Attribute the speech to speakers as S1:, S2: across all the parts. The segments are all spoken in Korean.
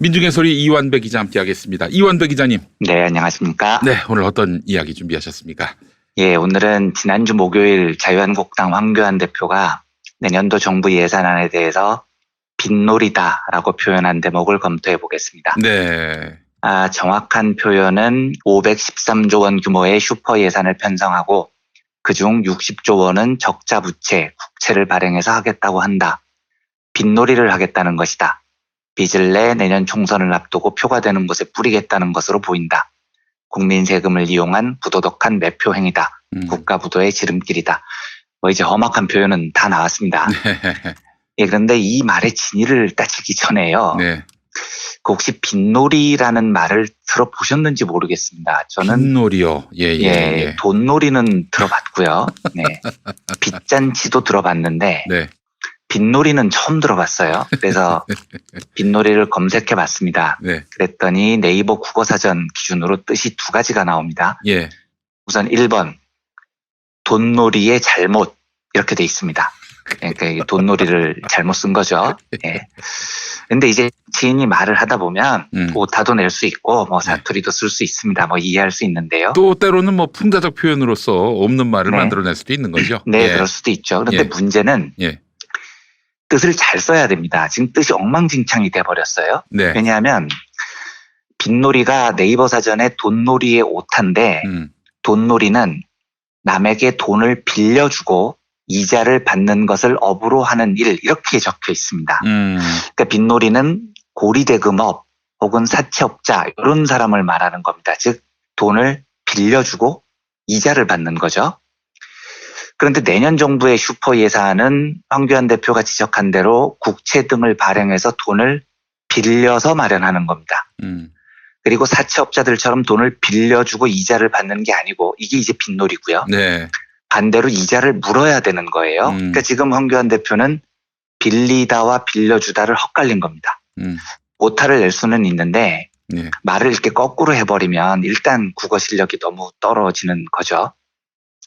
S1: 민중의 소리 이완배 기자 함께하겠습니다. 이완배 기자님,
S2: 네, 안녕하십니까.
S1: 네 오늘 어떤 이야기 준비하셨습니까?
S2: 예, 오늘은 지난주 목요일 자유한국당 황교안 대표가 내년도 정부 예산안에 대해서 빈놀이다라고 표현한 대목을 검토해 보겠습니다.
S1: 네,
S2: 아, 정확한 표현은 513조 원 규모의 슈퍼 예산을 편성하고 그중 60조 원은 적자 부채, 국채를 발행해서 하겠다고 한다. 빈놀이를 하겠다는 것이다. 빚을 내 내년 총선을 앞두고 표가 되는 곳에 뿌리겠다는 것으로 보인다. 국민 세금을 이용한 부도덕한 매표 행위다.
S1: 음.
S2: 국가 부도의 지름길이다. 뭐 이제 험악한 표현은 다 나왔습니다.
S1: 네,
S2: 예, 그런데 이 말의 진위를 따지기 전에요.
S1: 네.
S2: 그 혹시 빈놀이라는 말을 들어보셨는지 모르겠습니다. 저는
S1: 빈놀이요. 예, 예,
S2: 예,
S1: 예.
S2: 돈놀이는 들어봤고요. 네. 빚잔치도 들어봤는데
S1: 네,
S2: 빈놀이는 처음 들어봤어요. 그래서 빈놀이를 검색해 봤습니다.
S1: 네,
S2: 그랬더니 네이버 국어 사전 기준으로 뜻이 두 가지가 나옵니다.
S1: 예.
S2: 우선 1번 돈놀이의 잘못 이렇게 돼 있습니다. 그러니까 이 돈놀이를 잘못 쓴 거죠. 예. 근데 이제 지인이 말을 하다 보면
S1: 음.
S2: 오타도 낼 수 있고 뭐 사투리도 쓸 수 있습니다. 뭐 이해할 수 있는데요.
S1: 또 때로는 뭐 풍자적 표현으로서 없는 말을
S2: 네.
S1: 만들어낼 수도 있는 거죠.
S2: 네,
S1: 예.
S2: 그럴 수도 있죠. 그런데
S1: 예.
S2: 문제는
S1: 예.
S2: 뜻을 잘 써야 됩니다. 지금 뜻이 엉망진창이 돼 버렸어요.
S1: 네.
S2: 왜냐하면 빈놀이가 네이버 사전에 돈놀이의 오타인데
S1: 음.
S2: 돈놀이는 남에게 돈을 빌려주고 이자를 받는 것을 업으로 하는 일 이렇게 적혀 있습니다.
S1: 음.
S2: 그러니까 빈놀이는 고리대금업 혹은 사채업자 이런 사람을 말하는 겁니다. 즉 돈을 빌려주고 이자를 받는 거죠. 그런데 내년 정부의 슈퍼 예산은 황교안 대표가 지적한 대로 국채 등을 발행해서 돈을 빌려서 마련하는 겁니다.
S1: 음.
S2: 그리고 사채업자들처럼 돈을 빌려주고 이자를 받는 게 아니고 이게 이제 빈놀이고요.
S1: 네.
S2: 반대로 이자를 물어야 되는 거예요.
S1: 음.
S2: 그러니까 지금 황교안 대표는 빌리다와 빌려주다를 헛갈린 겁니다.
S1: 음.
S2: 오타를 낼 수는 있는데
S1: 네.
S2: 말을 이렇게 거꾸로 해버리면 일단 국어 실력이 너무 떨어지는 거죠.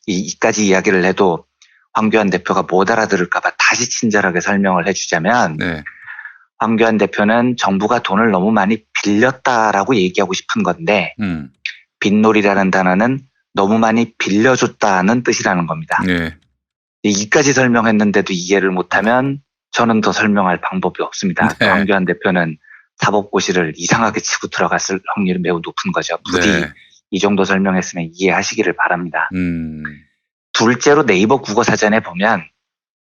S2: 이, 이까지 이야기를 해도 황교안 대표가 못 알아들을까봐 다시 친절하게 설명을 해주자면
S1: 네.
S2: 황교안 대표는 정부가 돈을 너무 많이 빌렸다라고 얘기하고 싶은 건데
S1: 음.
S2: 빈놀이라는 단어는 너무 많이 빌려줬다는 뜻이라는 겁니다.
S1: 네.
S2: 이까지 설명했는데도 이해를 못하면 저는 더 설명할 방법이 없습니다.
S1: 네.
S2: 황교안 대표는 사법고시를 이상하게 치고 들어갔을 확률이 매우 높은 거죠. 부디
S1: 네.
S2: 이 정도 설명했으면 이해하시기를 바랍니다.
S1: 음.
S2: 둘째로 네이버 국어 사전에 보면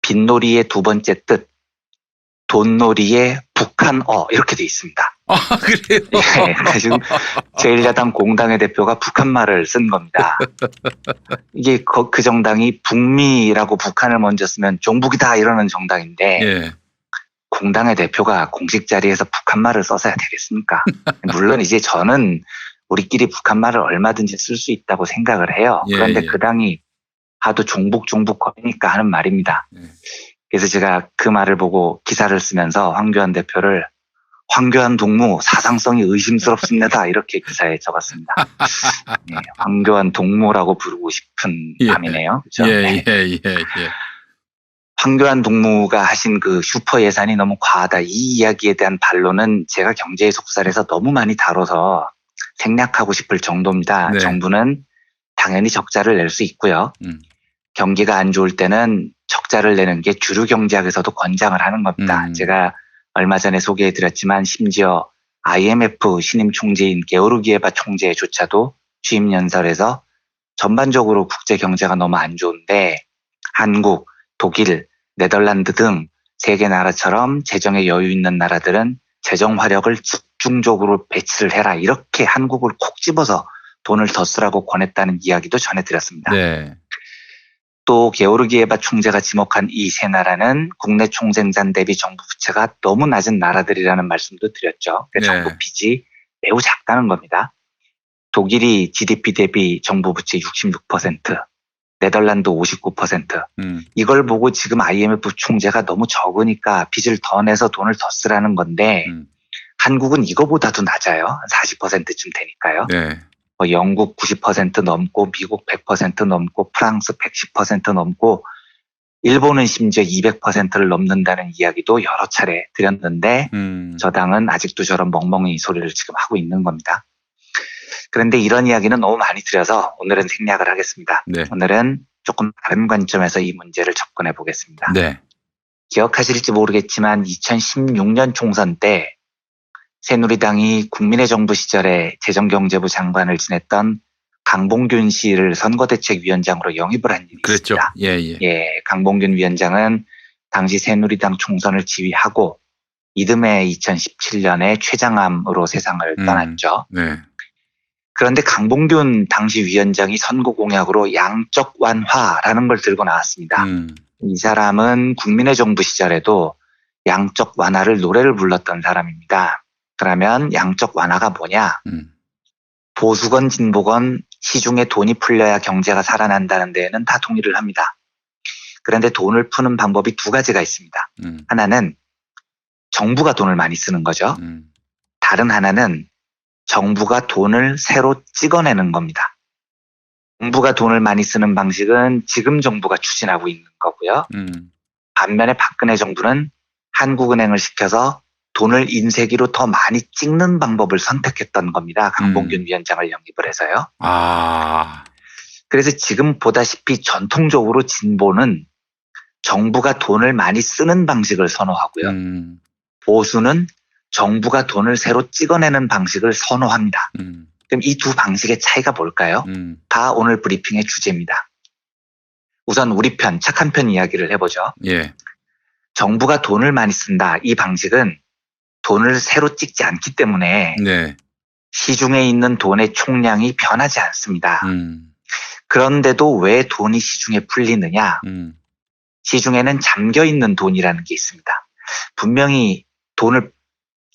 S2: 빈놀이의 두 번째 뜻, 돈놀이의 북한어 이렇게 돼 있습니다.
S1: 아, 그래요?
S2: 예, 지금 제1야당 공당의 대표가 북한말을 쓴 겁니다. 이게 그, 그 정당이 북미라고 북한을 먼저 쓰면 종북이다 이러는 정당인데
S1: 예.
S2: 공당의 대표가 공식 자리에서 북한말을 써서야 되겠습니까? 물론 이제 저는 우리끼리 북한말을 얼마든지 쓸 수 있다고 생각을 해요.
S1: 예,
S2: 그런데
S1: 예.
S2: 그 당이 하도 종북 종북 거리니까 하는 말입니다.
S1: 예.
S2: 그래서 제가 그 말을 보고 기사를 쓰면서 황교안 대표를 황교안 동무 사상성이 의심스럽습니다. 이렇게 기사에 적었습니다. 예, 황교안 동무라고 부르고 싶은
S1: 예.
S2: 밤이네요. 그죠?
S1: 예,
S2: 네.
S1: 예, 예, 예.
S2: 황교안 동무가 하신 그 슈퍼 예산이 너무 과하다. 이 이야기에 대한 반론은 제가 경제의 속살에서 너무 많이 다뤄서 생략하고 싶을 정도입니다.
S1: 네.
S2: 정부는 당연히 적자를 낼 수 있고요.
S1: 음.
S2: 경기가 안 좋을 때는 적자를 내는 게 주류 경제학에서도 권장을 하는 겁니다.
S1: 음.
S2: 제가 얼마 전에 소개해 드렸지만 심지어 IMF 신임 총재인 게오르기에바 총재조차도 취임 연설에서 전반적으로 국제 경제가 너무 안 좋은데 한국, 독일, 네덜란드 등 세계 나라처럼 재정에 여유 있는 나라들은 재정 화력을 집중적으로 배치를 해라 이렇게 한국을 콕 집어서 돈을 더 쓰라고 권했다는 이야기도 전해드렸습니다.
S1: 네.
S2: 또 게오르기에바 총재가 지목한 이 세 나라는 국내 총생산 대비 정부 부채가 너무 낮은 나라들이라는 말씀도 드렸죠.
S1: 네.
S2: 정부 빚이 매우 작다는 겁니다. 독일이 GDP 대비 정부 부채 66%, 네덜란드 59%.
S1: 음.
S2: 이걸 보고 지금 IMF 총재가 너무 적으니까 빚을 더 내서 돈을 더 쓰라는 건데
S1: 음.
S2: 한국은 이거보다도 낮아요. 40%쯤 되니까요.
S1: 네.
S2: 뭐 영국 90% 넘고 미국 100% 넘고 프랑스 110% 넘고 일본은 심지어 200%를 넘는다는 이야기도 여러 차례 드렸는데
S1: 음.
S2: 저 당은 아직도 저런 멍멍이 소리를 지금 하고 있는 겁니다. 그런데 이런 이야기는 너무 많이 드려서 오늘은 생략을 하겠습니다.
S1: 네.
S2: 오늘은 조금 다른 관점에서 이 문제를 접근해 보겠습니다.
S1: 네.
S2: 기억하실지 모르겠지만 2016년 총선 때 새누리당이 국민의 정부 시절에 재정경제부 장관을 지냈던 강봉균 씨를 선거대책위원장으로 영입을 한 일이
S1: 그랬죠.
S2: 있습니다.
S1: 예, 예.
S2: 예, 강봉균 위원장은 당시 새누리당 총선을 지휘하고 이듬해 2017년에 최장암으로 세상을
S1: 음.
S2: 떠났죠.
S1: 네.
S2: 그런데 강봉균 당시 위원장이 선거 공약으로 양적 완화라는 걸 들고 나왔습니다.
S1: 음.
S2: 이 사람은 국민의 정부 시절에도 양적 완화를 노래를 불렀던 사람입니다. 그러면 양적 완화가 뭐냐?
S1: 음.
S2: 보수건 진보건 시중에 돈이 풀려야 경제가 살아난다는 데에는 다 동의를 합니다. 그런데 돈을 푸는 방법이 두 가지가 있습니다.
S1: 음.
S2: 하나는 정부가 돈을 많이 쓰는 거죠.
S1: 음.
S2: 다른 하나는 정부가 돈을 새로 찍어내는 겁니다. 정부가 돈을 많이 쓰는 방식은 지금 정부가 추진하고 있는 거고요.
S1: 음.
S2: 반면에 박근혜 정부는 한국은행을 시켜서 돈을 인쇄기로 더 많이 찍는 방법을 선택했던 겁니다. 강봉균
S1: 음.
S2: 위원장을 영입을 해서요.
S1: 아.
S2: 그래서 지금 보다시피 전통적으로 진보는 정부가 돈을 많이 쓰는 방식을 선호하고요.
S1: 음.
S2: 보수는 정부가 돈을 새로 찍어내는 방식을 선호합니다.
S1: 음.
S2: 그럼 이 두 방식의 차이가 뭘까요?
S1: 음.
S2: 다 오늘 브리핑의 주제입니다. 우선 우리 편, 착한 편 이야기를 해보죠.
S1: 예.
S2: 정부가 돈을 많이 쓴다. 이 방식은 돈을 새로 찍지 않기 때문에
S1: 네.
S2: 시중에 있는 돈의 총량이 변하지 않습니다.
S1: 음.
S2: 그런데도 왜 돈이 시중에 풀리느냐?
S1: 음.
S2: 시중에는 잠겨 있는 돈이라는 게 있습니다. 분명히 돈을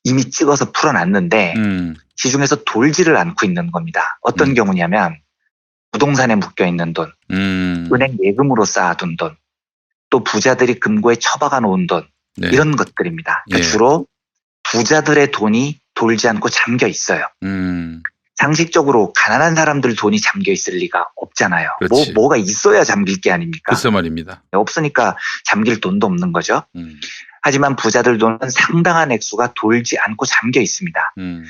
S2: 이미 찍어서 풀어놨는데
S1: 음.
S2: 시중에서 돌지를 않고 있는 겁니다. 어떤
S1: 음.
S2: 경우냐면 부동산에 묶여 있는 돈,
S1: 음.
S2: 은행 예금으로 쌓아둔 돈, 또 부자들이 금고에 처박아 놓은 돈
S1: 네.
S2: 이런 것들입니다. 그러니까
S1: 예.
S2: 주로 부자들의 돈이 돌지 않고 잠겨 있어요.
S1: 음.
S2: 상식적으로 가난한 사람들 돈이 잠겨 있을 리가 없잖아요. 뭐,
S1: 그렇지.
S2: 뭐가 있어야 잠길 게 아닙니까?
S1: 글쎄 말입니다.
S2: 없으니까 잠길 돈도 없는 거죠.
S1: 음.
S2: 하지만 부자들 돈은 상당한 액수가 돌지 않고 잠겨 있습니다.
S1: 음.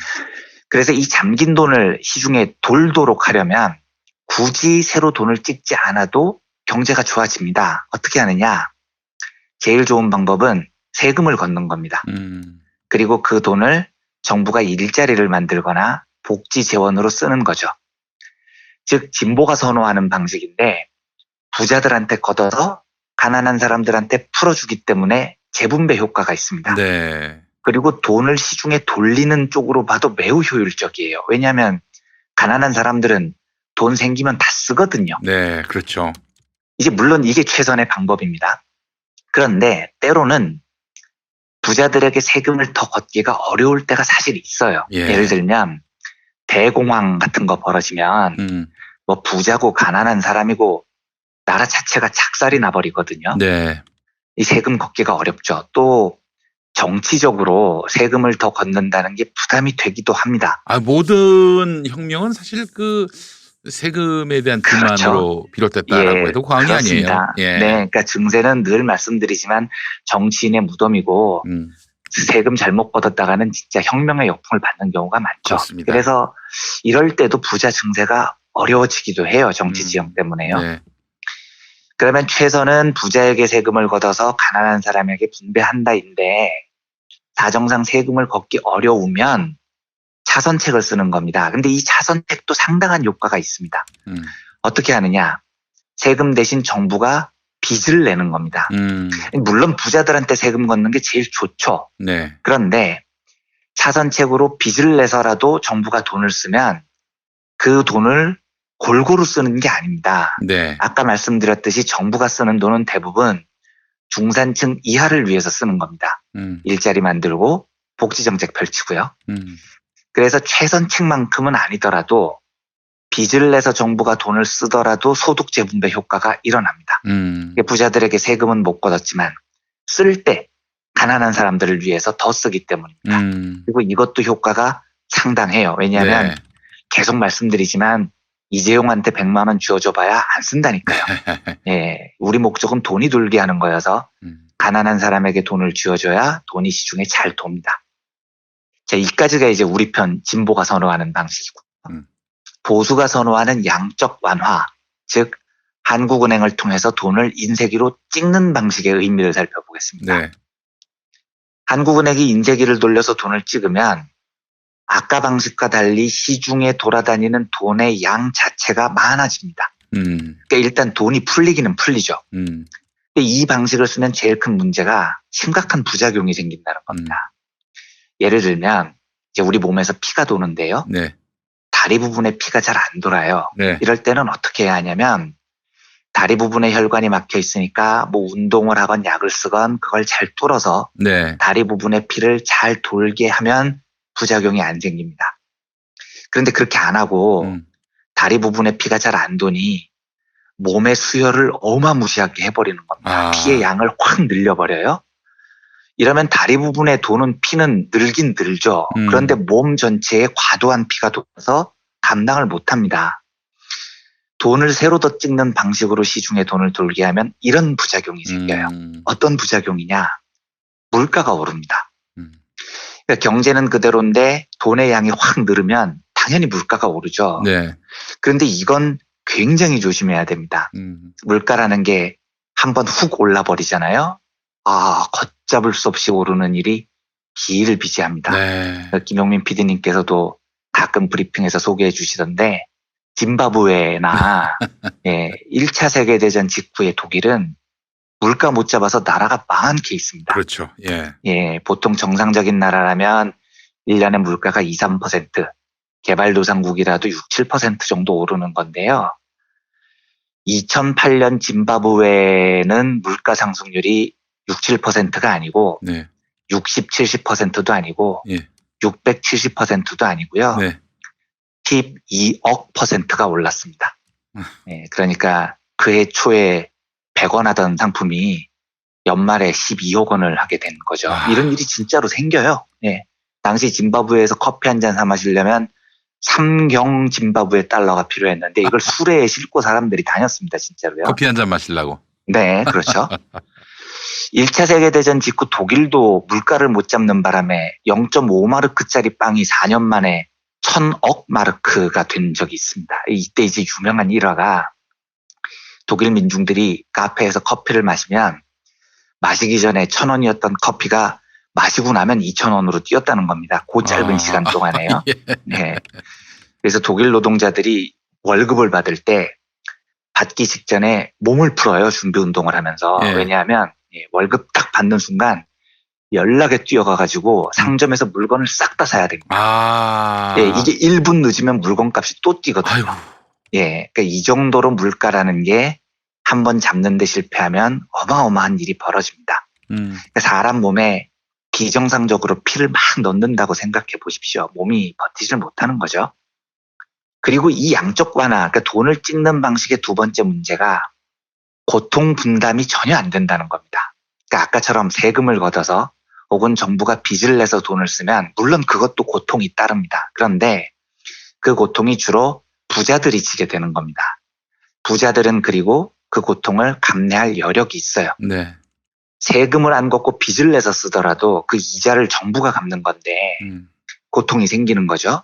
S2: 그래서 이 잠긴 돈을 시중에 돌도록 하려면 굳이 새로 돈을 찍지 않아도 경제가 좋아집니다. 어떻게 하느냐? 제일 좋은 방법은 세금을 걷는 겁니다.
S1: 음.
S2: 그리고 그 돈을 정부가 일자리를 만들거나 복지 재원으로 쓰는 거죠. 즉, 진보가 선호하는 방식인데 부자들한테 걷어서 가난한 사람들한테 풀어주기 때문에 재분배 효과가 있습니다.
S1: 네.
S2: 그리고 돈을 시중에 돌리는 쪽으로 봐도 매우 효율적이에요. 왜냐하면 가난한 사람들은 돈 생기면 다 쓰거든요.
S1: 네. 그렇죠.
S2: 이제 물론 이게 최선의 방법입니다. 그런데 때로는 부자들에게 세금을 더 걷기가 어려울 때가 사실 있어요.
S1: 예.
S2: 를 들면 대공황 같은 거 벌어지면
S1: 음.
S2: 뭐 부자고 가난한 사람이고 나라 자체가 착살이 나버리거든요.
S1: 네.
S2: 이 세금 걷기가 어렵죠. 또 정치적으로 세금을 더 걷는다는 게 부담이 되기도 합니다.
S1: 아, 모든 혁명은 사실 그 세금에 대한 불만으로
S2: 그렇죠.
S1: 비롯됐다라고
S2: 예,
S1: 해도 과언이 아니에요.
S2: 그렇습니다.
S1: 예.
S2: 네, 그러니까 증세는 늘 말씀드리지만 정치인의 무덤이고
S1: 음.
S2: 세금 잘못 걷었다가는 진짜 혁명의 역풍을 받는 경우가 많죠.
S1: 그렇습니다.
S2: 그래서 이럴 때도 부자 증세가 어려워지기도 해요. 정치
S1: 음.
S2: 지형 때문에요.
S1: 네.
S2: 그러면 최선은 부자에게 세금을 걷어서 가난한 사람에게 분배한다인데 사정상 세금을 걷기 어려우면 차선책을 쓰는 겁니다. 근데 이 차선책도 상당한 효과가 있습니다.
S1: 음.
S2: 어떻게 하느냐? 세금 대신 정부가 빚을 내는 겁니다.
S1: 음.
S2: 물론 부자들한테 세금 걷는 게 제일 좋죠.
S1: 네.
S2: 그런데 차선책으로 빚을 내서라도 정부가 돈을 쓰면 그 돈을 골고루 쓰는 게 아닙니다.
S1: 네.
S2: 아까 말씀드렸듯이 정부가 쓰는 돈은 대부분 중산층 이하를 위해서 쓰는 겁니다.
S1: 음.
S2: 일자리 만들고 복지 정책 펼치고요.
S1: 음.
S2: 그래서 최선책만큼은 아니더라도 빚을 내서 정부가 돈을 쓰더라도 소득 재분배 효과가 일어납니다.
S1: 음.
S2: 부자들에게 세금은 못 걷었지만 쓸 때 가난한 사람들을 위해서 더 쓰기 때문입니다.
S1: 음.
S2: 그리고 이것도 효과가 상당해요. 왜냐하면
S1: 네.
S2: 계속 말씀드리지만 이재용한테 100만 원 쥐어줘봐야 안 쓴다니까요. 예, 우리 목적은 돈이 돌게 하는 거여서
S1: 음.
S2: 가난한 사람에게 돈을 쥐어줘야 돈이 시중에 잘 돕니다. 자, 이까지가 이제 우리 편 진보가 선호하는 방식이고
S1: 음.
S2: 보수가 선호하는 양적 완화, 즉 한국은행을 통해서 돈을 인쇄기로 찍는 방식의 의미를 살펴보겠습니다.
S1: 네.
S2: 한국은행이 인쇄기를 돌려서 돈을 찍으면 아까 방식과 달리 시중에 돌아다니는 돈의 양 자체가 많아집니다.
S1: 음.
S2: 그러니까 일단 돈이 풀리기는 풀리죠.
S1: 음.
S2: 이 방식을 쓰면 제일 큰 문제가 심각한 부작용이 생긴다는 겁니다. 예를 들면 이제 우리 몸에서 피가 도는데요.
S1: 네.
S2: 다리 부분에 피가 잘 안 돌아요.
S1: 네.
S2: 이럴 때는 어떻게 해야 하냐면 다리 부분에 혈관이 막혀 있으니까 뭐 운동을 하건 약을 쓰건 그걸 잘 뚫어서
S1: 네.
S2: 다리 부분에 피를 잘 돌게 하면 부작용이 안 생깁니다. 그런데 그렇게 안 하고
S1: 음.
S2: 다리 부분에 피가 잘 안 도니 몸의 수혈을 어마무시하게 해버리는 겁니다.
S1: 아.
S2: 피의 양을 확 늘려버려요. 이러면 다리 부분에 도는 피는 늘긴 늘죠.
S1: 음.
S2: 그런데 몸 전체에 과도한 피가 돌아서 감당을 못합니다. 돈을 새로 더 찍는 방식으로 시중에 돈을 돌게 하면 이런 부작용이 생겨요.
S1: 음.
S2: 어떤 부작용이냐? 물가가 오릅니다.
S1: 음.
S2: 그러니까 경제는 그대로인데 돈의 양이 확 늘으면 당연히 물가가 오르죠.
S1: 네.
S2: 그런데 이건 굉장히 조심해야 됩니다.
S1: 음.
S2: 물가라는 게 한번 훅 올라 버리잖아요. 아, 걷잡을 수 없이 오르는 일이 비일비재합니다.
S1: 네.
S2: 김용민 PD님께서도 가끔 브리핑에서 소개해 주시던데, 짐바브웨나, 예, 1차 세계 대전 직후의 독일은 물가 못 잡아서 나라가 망한 케이스입니다.
S1: 그렇죠. 예.
S2: 예, 보통 정상적인 나라라면 1년에 물가가 2, 3%, 개발도상국이라도 6, 7% 정도 오르는 건데요. 2008년 짐바브웨는 물가 상승률이 6, 7%가 아니고
S1: 네.
S2: 60, 70%도 아니고
S1: 예.
S2: 670%도 아니고요.
S1: 네.
S2: 12억 퍼센트가 올랐습니다.
S1: 음.
S2: 예, 그러니까 그해 초에 100원 하던 상품이 연말에 12억 원을 하게 된 거죠.
S1: 아.
S2: 이런 일이 진짜로 생겨요. 예. 당시 짐바브웨에서 커피 한 잔 사 마시려면 삼경 짐바브웨 달러가 필요했는데 이걸 수레에 싣고 사람들이 다녔습니다. 진짜로요.
S1: 커피 한 잔 마시려고.
S2: 네, 그렇죠. 1차 세계대전 직후 독일도 물가를 못 잡는 바람에 0.5마르크짜리 빵이 4년 만에 1000억 마르크가 된 적이 있습니다. 이때 이제 유명한 일화가 독일 민중들이 카페에서 커피를 마시면 마시기 전에 1000원이었던 커피가 마시고 나면 2000원으로 뛰었다는 겁니다. 그 짧은
S1: 아.
S2: 시간 동안에요.
S1: 예.
S2: 네. 그래서 독일 노동자들이 월급을 받을 때 받기 직전에 몸을 풀어요. 준비 운동을 하면서.
S1: 예.
S2: 왜냐하면 예, 월급 딱 받는 순간 연락에 뛰어가가지고 상점에서 물건을 싹 다 사야 됩니다.
S1: 아.
S2: 예, 이게 1분 늦으면 물건값이 또 뛰거든요.
S1: 아이고.
S2: 예, 그러니까 이 정도로 물가라는 게 한 번 잡는데 실패하면 어마어마한 일이 벌어집니다.
S1: 음.
S2: 그러니까 사람 몸에 비정상적으로 피를 막 넣는다고 생각해 보십시오. 몸이 버티질 못하는 거죠. 그리고 이 양적 완화, 그러니까 돈을 찍는 방식의 두 번째 문제가 고통 분담이 전혀 안 된다는 겁니다. 그러니까 아까처럼 세금을 걷어서 혹은 정부가 빚을 내서 돈을 쓰면 물론 그것도 고통이 따릅니다. 그런데 그 고통이 주로 부자들이 지게 되는 겁니다. 부자들은 그리고 그 고통을 감내할 여력이 있어요.
S1: 네.
S2: 세금을 안 걷고 빚을 내서 쓰더라도 그 이자를 정부가 갚는 건데
S1: 음.
S2: 고통이 생기는 거죠.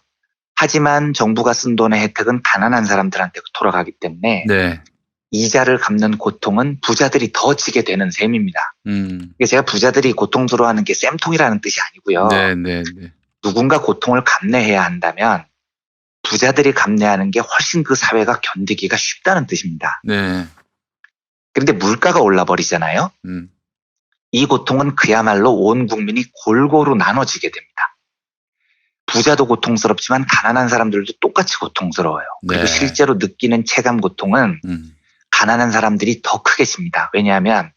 S2: 하지만 정부가 쓴 돈의 혜택은 가난한 사람들한테 돌아가기 때문에
S1: 네.
S2: 이자를 갚는 고통은 부자들이 더 지게 되는 셈입니다.
S1: 음.
S2: 제가 부자들이 고통스러워하는 게 쌤통이라는 뜻이 아니고요.
S1: 네, 네, 네.
S2: 누군가 고통을 감내해야 한다면 부자들이 감내하는 게 훨씬 그 사회가 견디기가 쉽다는 뜻입니다.
S1: 네.
S2: 그런데 물가가 올라 버리잖아요.
S1: 음.
S2: 이 고통은 그야말로 온 국민이 골고루 나눠지게 됩니다. 부자도 고통스럽지만 가난한 사람들도 똑같이 고통스러워요. 그리고
S1: 네.
S2: 실제로 느끼는 체감 고통은
S1: 음.
S2: 가난한 사람들이 더 크게 집니다. 왜냐하면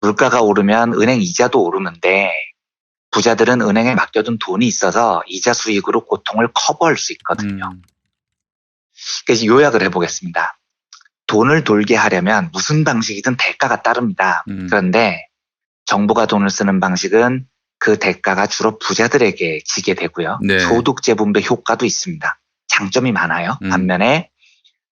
S2: 물가가 오르면 은행 이자도 오르는데 부자들은 은행에 맡겨둔 돈이 있어서 이자 수익으로 고통을 커버할 수 있거든요.
S1: 음.
S2: 그래서 요약을 해보겠습니다. 돈을 돌게 하려면 무슨 방식이든 대가가 따릅니다.
S1: 음.
S2: 그런데 정부가 돈을 쓰는 방식은 그 대가가 주로 부자들에게 지게 되고요.
S1: 네.
S2: 소득 재분배 효과도 있습니다. 장점이 많아요.
S1: 음.
S2: 반면에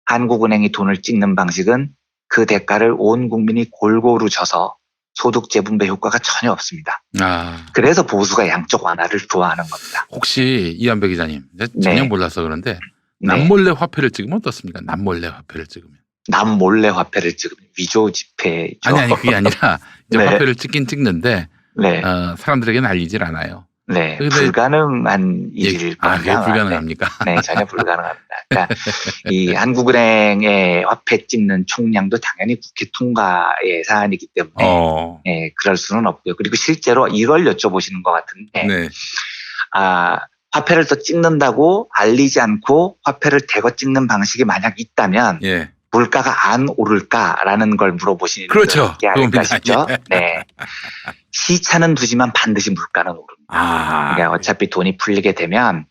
S2: 한국은행이 돈을 찍는 방식은 그 대가를 온 국민이 골고루 져서 소득 재분배 효과가 전혀 없습니다.
S1: 아,
S2: 그래서 보수가 양적 완화를 좋아하는 겁니다.
S1: 혹시 이한배 기자님, 전혀
S2: 네.
S1: 몰라서 그런데
S2: 네.
S1: 남몰래 화폐를 찍으면 어떻습니까? 남몰래 화폐를 찍으면.
S2: 남 몰래 화폐를 찍으면 위조 지폐죠.
S1: 아니 아니 그게 아니라 이제
S2: 네.
S1: 화폐를 찍긴 찍는데
S2: 네,
S1: 어, 사람들에게 날리질 않아요.
S2: 네, 불가능한
S1: 예,
S2: 일일
S1: 아,
S2: 겁니다.
S1: 그게 불가능합니까?
S2: 네, 전혀 불가능합니다. 그러니까 이 한국은행의 화폐 찍는 총량도 당연히 국회 통과의 사안이기 때문에
S1: 어,
S2: 예, 그럴 수는 없고요. 그리고 실제로 이걸 여쭤보시는 것 같은데,
S1: 네,
S2: 아, 화폐를 더 찍는다고 알리지 않고 화폐를 대거 찍는 방식이 만약 있다면
S1: 예,
S2: 물가가 안 오를까라는 걸 물어보시는
S1: 그렇죠.
S2: 게 아닐까. 싶죠. 네. 시차는 두지만 반드시 물가는 오릅니다.
S1: 아,
S2: 그러니까 어차피 돈이 풀리게 되면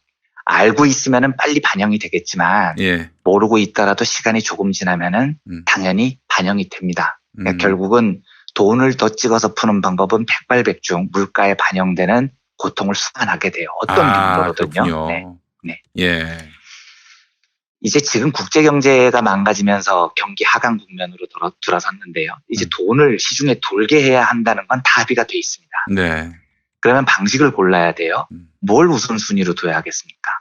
S2: 알고 있으면은 빨리 반영이 되겠지만
S1: 예,
S2: 모르고 있더라도 시간이 조금 지나면은
S1: 음.
S2: 당연히 반영이 됩니다. 그러니까
S1: 음,
S2: 결국은 돈을 더 찍어서 푸는 방법은 백발백중 물가에 반영되는 고통을 수반하게 돼요. 어떤
S1: 아. 그렇군요.
S2: 네. 네.
S1: 예,
S2: 이제 지금 국제 경제가 망가지면서 경기 하강 국면으로 들어, 들어섰는데요. 이제
S1: 음.
S2: 돈을 시중에 돌게 해야 한다는 건다 합의가 돼 있습니다.
S1: 네,
S2: 그러면 방식을 골라야 돼요.
S1: 음.
S2: 뭘 우선순위로 둬야 하겠습니까?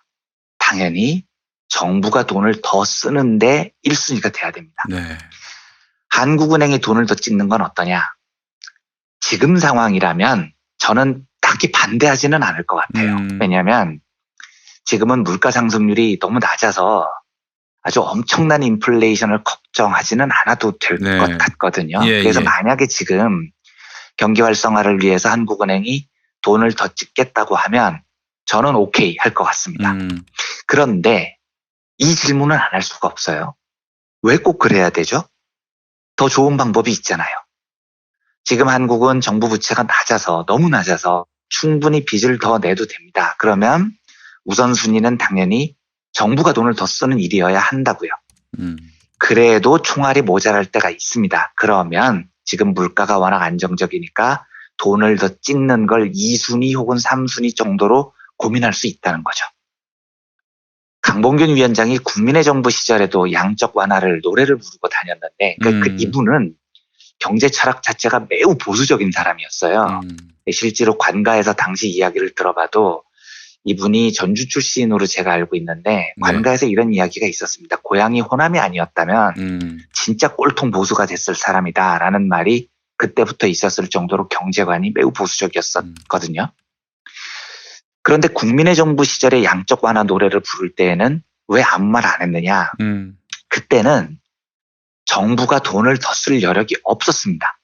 S2: 당연히 정부가 돈을 더 쓰는데 1순위가 돼야 됩니다.
S1: 네,
S2: 한국은행이 돈을 더 찍는 건 어떠냐? 지금 상황이라면 저는 딱히 반대하지는 않을 것 같아요.
S1: 음.
S2: 왜냐하면 지금은 물가 상승률이 너무 낮아서 아주 엄청난 인플레이션을 걱정하지는 않아도 될것
S1: 네.
S2: 같거든요.
S1: 예,
S2: 그래서
S1: 예.
S2: 만약에 지금 경기 활성화를 위해서 한국은행이 돈을 더 찍겠다고 하면 저는 오케이 할 것 같습니다.
S1: 음,
S2: 그런데 이 질문은 안 할 수가 없어요. 왜 꼭 그래야 되죠? 더 좋은 방법이 있잖아요. 지금 한국은 정부 부채가 낮아서 너무 낮아서 충분히 빚을 더 내도 됩니다. 그러면 우선순위는 당연히 정부가 돈을 더 쓰는 일이어야 한다고요.
S1: 음,
S2: 그래도 총알이 모자랄 때가 있습니다. 그러면 지금 물가가 워낙 안정적이니까 돈을 더 찍는 걸 2순위 혹은 3순위 정도로 고민할 수 있다는 거죠. 강봉균 위원장이 국민의 정부 시절에도 양적 완화를 노래를 부르고 다녔는데 그, 그
S1: 음.
S2: 이분은 경제 철학 자체가 매우 보수적인 사람이었어요.
S1: 음,
S2: 실제로 관가에서 당시 이야기를 들어봐도 이분이 전주 출신으로 제가 알고 있는데 관가에서 이런 이야기가 있었습니다. 고향이 호남이 아니었다면
S1: 음,
S2: 진짜 꼴통 보수가 됐을 사람이다라는 말이 그때부터 있었을 정도로 경제관이 매우 보수적이었거든요. 그런데 국민의 정부 시절에 양적 완화 노래를 부를 때에는 왜 아무 말 안 했느냐?
S1: 음,
S2: 그때는 정부가 돈을 더 쓸 여력이 없었습니다.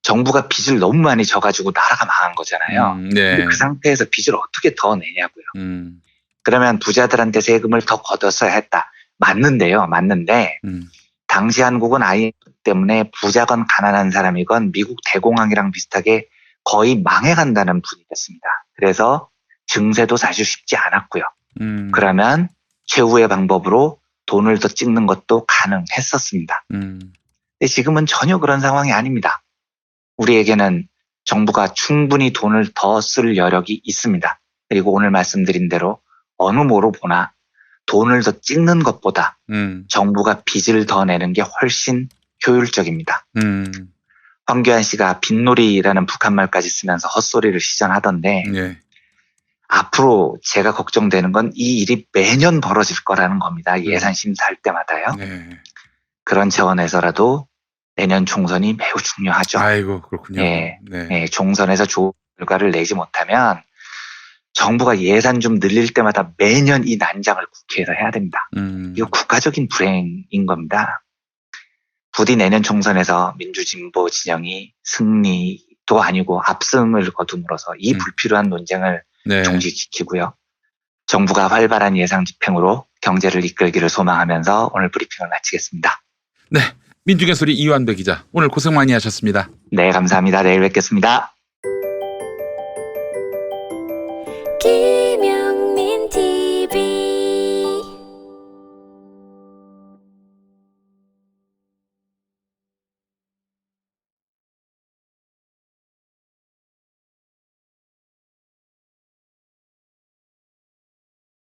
S1: 음,
S2: 정부가 빚을 너무 많이 져가지고 나라가 망한 거잖아요.
S1: 음,
S2: 근데
S1: 네,
S2: 그 상태에서 빚을 어떻게 더 내냐고요.
S1: 음,
S2: 그러면 부자들한테 세금을 더 걷었어야 했다. 맞는데요. 맞는데
S1: 음,
S2: 당시 한국은 IMF 때문에 부자건 가난한 사람이건 미국 대공황이랑 비슷하게 거의 망해간다는 분위기였습니다. 그래서 증세도 사실 쉽지 않았고요.
S1: 음,
S2: 그러면 최후의 방법으로 돈을 더 찍는 것도 가능했었습니다.
S1: 음,
S2: 근데 지금은 전혀 그런 상황이 아닙니다. 우리에게는 정부가 충분히 돈을 더 쓸 여력이 있습니다. 그리고 오늘 말씀드린 대로 어느 뭐로 보나 돈을 더 찍는 것보다
S1: 음,
S2: 정부가 빚을 더 내는 게 훨씬 효율적입니다.
S1: 음,
S2: 황교안 씨가 빚놀이라는 북한말까지 쓰면서 헛소리를 시전하던데
S1: 예,
S2: 앞으로 제가 걱정되는 건 이 일이 매년 벌어질 거라는 겁니다. 예산 심사할 때마다요.
S1: 네.
S2: 그런 차원에서라도 내년 총선이 매우 중요하죠.
S1: 아이고 그렇군요.
S2: 예,
S1: 네.
S2: 예, 종선에서 좋은 결과를 내지 못하면 정부가 예산 좀 늘릴 때마다 매년 이 난장을 국회에서 해야 됩니다.
S1: 음,
S2: 이거 국가적인 불행인 겁니다. 부디 내년 총선에서 민주진보 진영이 승리도 아니고 압승을 거둠으로써 이
S1: 음.
S2: 불필요한 논쟁을
S1: 네.
S2: 종식시키고요. 정부가 활발한 예상 집행으로 경제를 이끌기를 소망하면서 오늘 브리핑을 마치겠습니다.
S1: 민중의 소리 이완배 기자 오늘 고생 많이 하셨습니다.
S2: 네 감사합니다. 내일 뵙겠습니다.